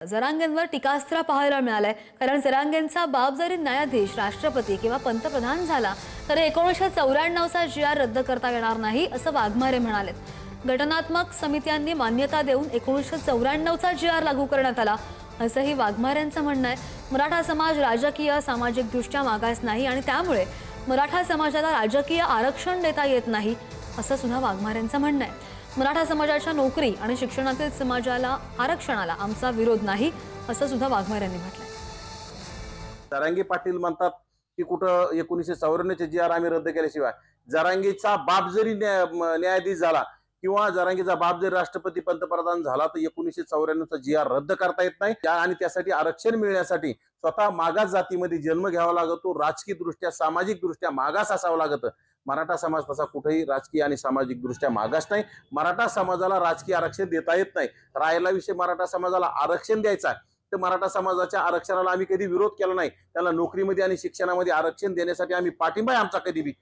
जरांगेंवर टीकास्त्र पाहायला मिळालंय. कारण जरांगेंचा बाप जरी न्यायाधीश राष्ट्रपती किंवा पंतप्रधान झाला तरी एकोणीसशे चौऱ्याण्णवचा जी आर रद्द करता येणार नाही असं वाघमारे म्हणाले घटनात्मक समित्यांनी मान्यता देऊन एकोणीसशे चौऱ्याण्णवचा जी आर लागू करण्यात आला असंही वाघमारेंचं म्हणणं आहे. मराठा समाज राजकीय सामाजिकदृष्ट्या मागास नाही आणि त्यामुळे मराठा समाजाला राजकीय आरक्षण देता येत नाही असं सुद्धा वाघमारेंचं म्हणणं आहे. मराठा समाजाच्या नोकरी आणि शिक्षणातील समाजाला आरक्षणाला आमचा विरोध नाही असं सुद्धा वाघमारे यांनी म्हटलं जरांगी पाटील म्हणतात की कुठं एकोणीसशे चौऱ्याण्णवचे जी आर आम्ही रद्द केल्याशिवाय जरांगीचा बाप जरी न्याय- न्यायाधीश झाला किंवा जरांगीचा बाप जरी राष्ट्रपती पंतप्रधान झाला तर एकोणीसशे चौऱ्याण्णवचा जी आर रद्द करता येत नाही. त्या- आणि त्यासाठी आरक्षण मिळण्यासाठी स्वतः मागास जातीमध्ये जन्म घ्यावा लागतो. राजकीय दृष्ट्या सामाजिक दृष्ट्या मागास असावं लागतं. मराठा समाज तसा कुठेही राजकीय आणि सामाजिक दृष्ट्या मागास नाही. मराठा समाजाला राजकीय आरक्षण देता येत नाही. राहिला विषय मराठा समाजाला आरक्षण द्यायचा आहे. तर मराठा समाजाच्या आरक्षणाला आम्ही कधी विरोध केला नाही. त्याला नोकरीमध्ये आणि शिक्षणामध्ये आरक्षण देण्यासाठी आम्ही पाठिंबा आहे आमचा कधी बी.